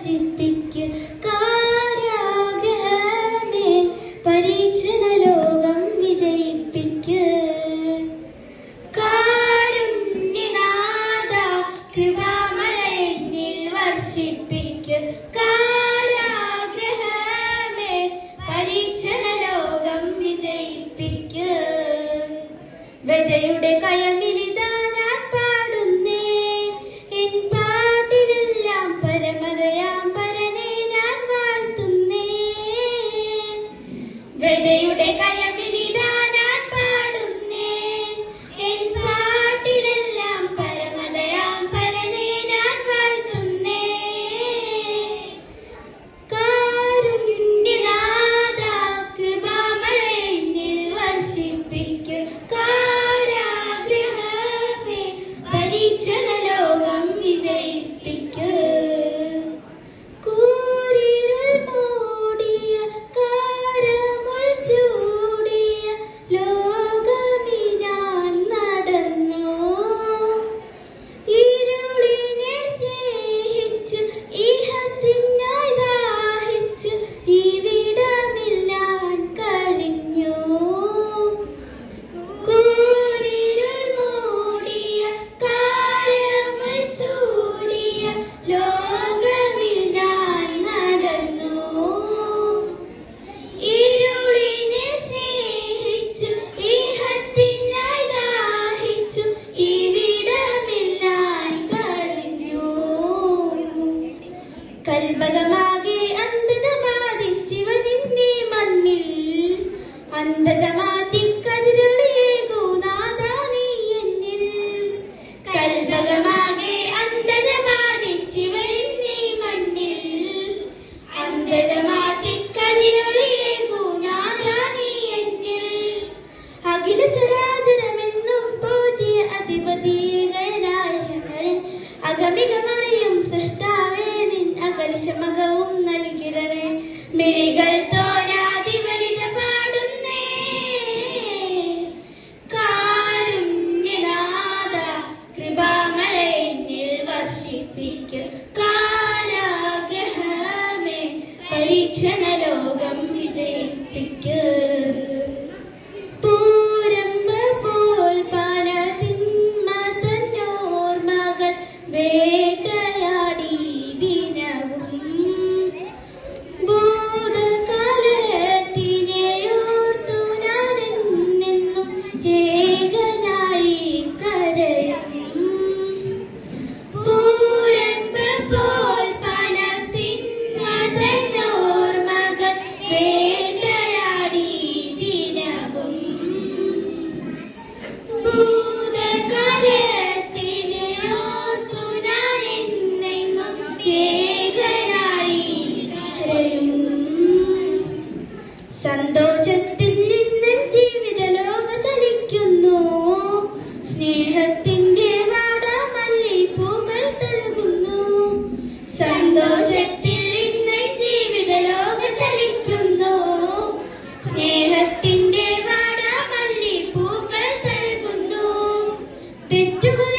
നശിപ്പിക്ക് കാരാഗ്രഹമേ. പരീക്ഷണ ലോകം വിജയിപ്പിക്ക്. കാരുണ്യനാഥ കൃപാമഴയിൽ വർഷിപ്പിക്ക്. കാരാഗ്രഹമേ. പരീക്ഷണ ലോകം വിജയിപ്പിക്ക്. വെതയുടെ കയമി കൽബകമാകെ അന്ധത ബാധിച്ചിവനിന്റെ മണ്ണിൽ. അന്ധതമാ നന്മകവും നൽകിടണേ. മിഴികൾ തോരാതി വനിത പാടുന്നേ. കാരുണ്യനാഥ കൃപാമഴയിൽ വർഷിപ്പിക്കും. കാരാഗ്രഹമേ പരീക്ഷണ സന്തോഷത്തിൽ നിന്നും ജീവിത ലോക ചലിക്കുന്നു. സ്നേഹത്തിന്റെ മാടാമല്ലി പൂക്കൾ തഴുകുന്നു. സന്തോഷത്തിൽ നിന്നും ജീവിത ലോക ചലിക്കുന്നു. സ്നേഹത്തിന്റെ മാടാമല്ലി പൂക്കൾ തഴുകുന്നു. തെറ്റുകൾ